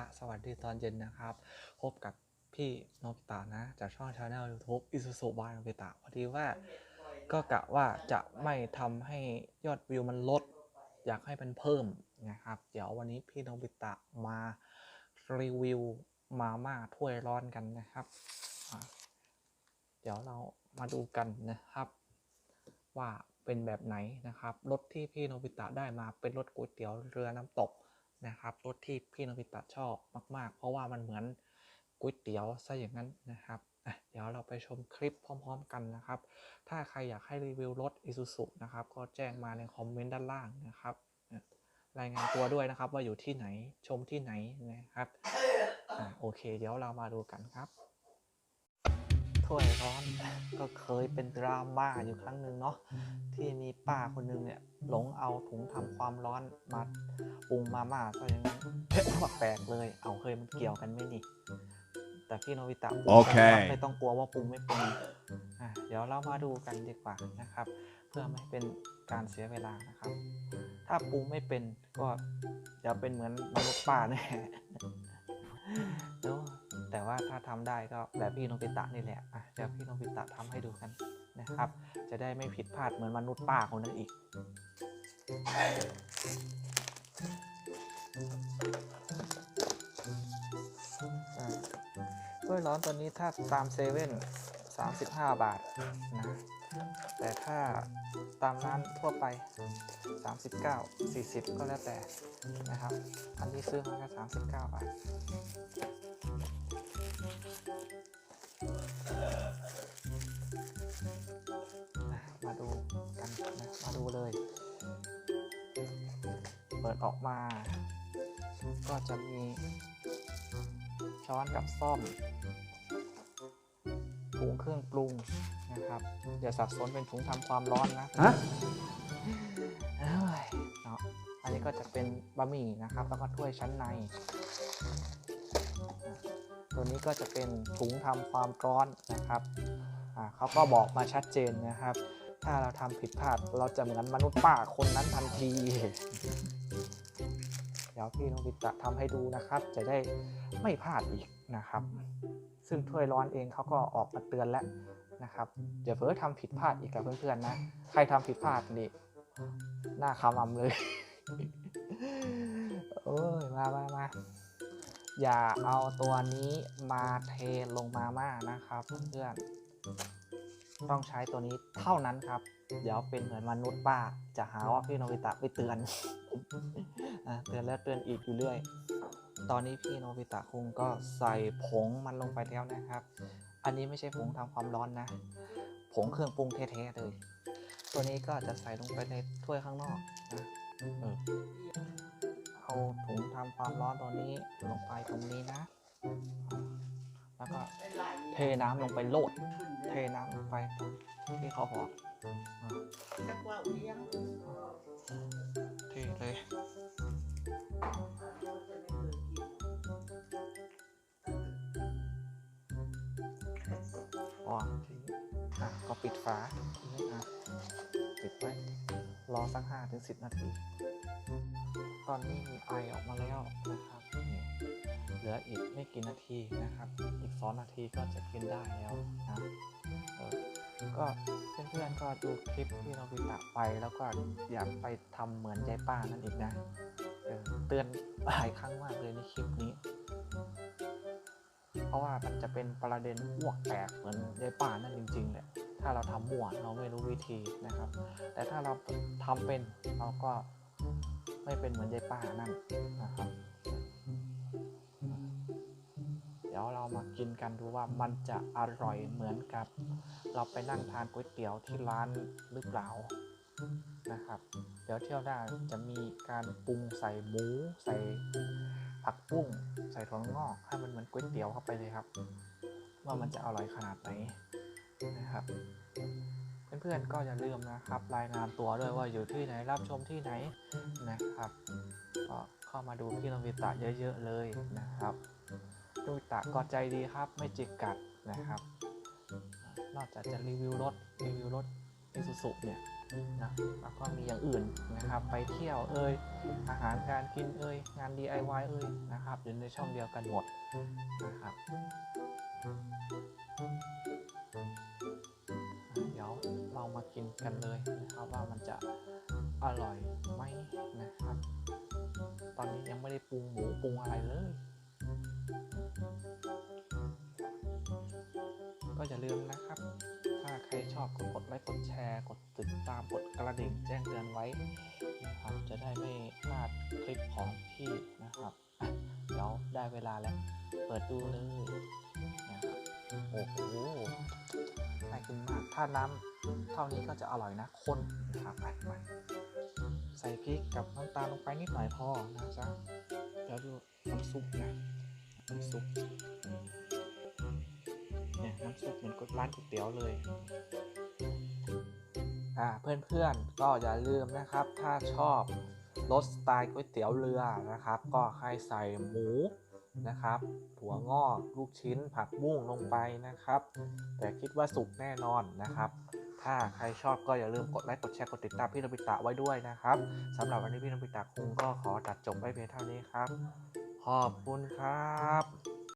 ะ สวัสดีตอนเย็นนะครับ พบกับพี่โนบิตะนะ จากช่องชาแนล YouTube อิสุสุบายโนบิตะพอดีว่าก็กะว่าจะไม่ทำให้ยอดวิวมันลด อยากให้มันเพิ่มนะครับ เดี๋ยววันนี้พี่โนบิตะมารีวิวมาม่าถ้วยร้อนกันนะครับ เดี๋ยวเรามาดูกันนะครับ ว่าเป็นแบบไหนนะครับ รถที่พี่โนบิตะได้มาเป็นรถก๋วยเตี๋ยวเรือน้ำตก นะครับรถที่พี่นพิตะชอบมากๆ เพราะว่ามันเหมือนก๋วยเตี๋ยวซะอย่างนั้นนะครับเดี๋ยวเราไปชมคลิปพร้อม ๆ กันนะครับ ถ้าใครอยากให้รีวิวรถอิซูซุนะครับ ก็แจ้งมาในคอมเมนต์ด้านล่างนะครับ รายงานตัวด้วยนะครับว่าอยู่ที่ไหนชมที่ไหนนะครับอโอเค เดี๋ยวเรามาดูกันครับ ถ้วยร้อนก็เคยเป็นดราม่าอยู่ครั้งหนึ่งเนาะที่มีป้าคนหนึงเนี่ยหลงเอาถุงทำความร้อนมาปรุงมาม่าก็อย่างนั้นเผ็ดแปลกเลย เอาเคยมันเกี่ยวกันไหมนี่แต่พี่โนบิตะปรุงโอเคเป็นรับไม่ต้องกลัวว่าปรุงไม่เป็นอะเดี๋ยวเรามาดูกันดีกว่านะครับ เพื่อไม่ให้เป็นการเสียเวลานะครับ ถ้าปรุงไม่เป็นก็จะเป็นเหมือนมนุษย์ป้าแน่เนอะ แต่ว่าถ้าทำได้ก็แบบพี่โนบิตะนี่แหละอะเดี๋ยวพี่โนบิตะทำให้ดูกันนะครับ จะได้ไม่ผิดพลาดเหมือนมนุษย์ป้าคนนั้นอีกอ่าถ้วยร้อนตัวนี้ถ้าตามเซเว่น35 บาทนะ แต่ถ้าตามร้านทั่วไป 39 40 ก็แล้วแต่นะครับ อันนี้ซื้อมาแค่39 บาทมาดูกันนะมาดูเลย เปิดออกมา ก็จะมีช้อนกับซ่อมปรุงเครื่องปรุง นะครับอย่าสับสนเป็นถุงทำความร้อนนะฮะเอ้ยเนาะอันนี้ก็จะเป็นบะหมี่นะครับ แล้วก็ถ้วยชั้นในอะตัวนี้ก็จะเป็นถุงทำความร้อนนะครับอ่าเขาก็บอกมาชัดเจนนะครับ ถ้าเราทำผิดพลาดเราจะเหมือนมนุษย์ป้าคนนั้นทันทีเดี๋ยวพี่โนบิตะทำให้ดูนะครับ จะได้ไม่พลาดอีกนะครับ ซึ่งถ้วยร้อนเองเขาก็ออกมาเตือนแล้ว นะครับเดี๋ยวเพิ่งทำผิดพลาดอีกกับเพื่อนๆนะ ใครทำผิดพลาดนี่หน้าขมำเลยโอ้ยมามามาอย่าเอาตัวนี้มาเทลงมาม่านะครับเพื่อนๆต้องใช้ตัวนี้เท่านั้นครับ เดี๋ยวเป็นเหมือนมนุษย์ป้า จะหาว่าพี่โนบิตะไปเตือนเตือนแล้วเตือนอีกอยู่เรื่อย ตอนนี้พี่โนบิตะคงก็ใส่ผงมันลงไปแล้วนะครับ อันนี้ไม่ใช่ผงทำความร้อนนะ ผงเครื่องปรุงแท้ๆเลย ตัวนี้ก็จะใส่ลงไปในถ้วยข้างนอกนะเออเอาถุงทำความร้อนตัวนี้ลงไปตรงนี้นะ แล้วก็เทน้ำลงไปโลด เทน้ำลงไปตรงที่เขาบอกอะเทเลย ปิดฝานี้อะปิดไว้ รอสักห้าถึงสิบนาที ตอนนี้มีไอออกมาแล้วนะครับนี่เหลืออีกไม่กี่นาทีนะครับ อีกสองนาทีก็จะกินได้แล้วนะก็เพื่อนๆก็ดูคลิปที่เราไปตะไปแล้วก็อยากไปทำเหมือนยายป้านั่นอีกนะเตือนหลายครั้งมากเลยในคลิปนี้ เพราะว่ามันจะเป็นประเด็นอ้วกแตกเหมือนยายป่านั่นจริงๆแหละ ถ้าเราทำมั่วเราไม่รู้วิธีนะครับ แต่ถ้าเราทำเป็นเราก็ไม่เป็นเหมือนยายป่านั่นนะครับ เดี๋ยวเรามากินกันดูว่ามันจะอร่อยเหมือนกับ เราไปนั่งทานก๋วยเตี๋ยวที่ร้านหรือเปล่านะครับ เดี๋ยวเที่ยวหน้าจะมีการปรุงใส่หมูใส่ผักบุ้งใส่ถั่วงอกให้มันเหมือนก๋วยเตี๋ยวเข้าไปเลยครับ ว่ามันจะอร่อยขนาดไหน นะครับ เพื่อนๆก็อย่าลืมนะครับ รายงานตัวด้วยว่าอยู่ที่ไหนรับชมที่ไหนนะครับก็เข้ามาดูพี่โนบิตะเยอะๆเลยนะครับโนบิตะก็ใจดีครับไม่จิกกัดนะครับนอกจากจะรีวิวรถรีวิวรถ i s u z u เนี่ยนะแล้วก็มีอย่างอื่นนะครับ ไปเที่ยวเอ่ยอาหารการกินเอ่ยงาน DIY เอ่ยนะครับอยู่ในช่องเดียวกันหมดนะครับ เดี๋ยวเรามากินกันเลยนะครับว่ามันจะอร่อยไหมนะครับ ตอนนี้ยังไม่ได้ปรุงหมูปรุงอะไรเลย ก็อย่าลืมนะครับ ถ้าใครชอบกดกดไลค์กดแชร์กดติดตามกดกระดิ่งแจ้งเตือนไว้นะครับจะได้ไม่พลาดคลิปของพี่นะครับเดี๋ยวได้เวลาแล้ว เปิดดูเลย โอ้โหน่ากินมาก ถ้าน้ำเท่านี้ก็จะอร่อยนะข้นนะครับไปไปใส่พริกกับน้ำตาลลงไปนิดหน่อยพอนะจ๊ะเดี๋ยวดูน้ำซุปนะ น้ำซุป เนี่ยน้ำซุปเหมือนกับร้านก๋วยเตี๋ยวเลย อ่า เพื่อนๆ ก็อย่าลืมนะครับ ถ้าชอบรสสไตล์ก๋วยเตี๋ยวเรือนะครับ ก็ให้ใส่หมู นะครับถั่วงอกลูกชิ้นผักบุ้งลงไปนะครับ แต่คิดว่าสุกแน่นอนนะครับ ถ้าใครชอบก็อย่าลืมกดไลค์กดแชร์กดติดตามพี่นบิตะไว้ด้วยนะครับสำหรับวันนี้พี่นบิตะคงก็ขอตัดจบไว้เพียงเท่านี้ครับ ขอบคุณครับ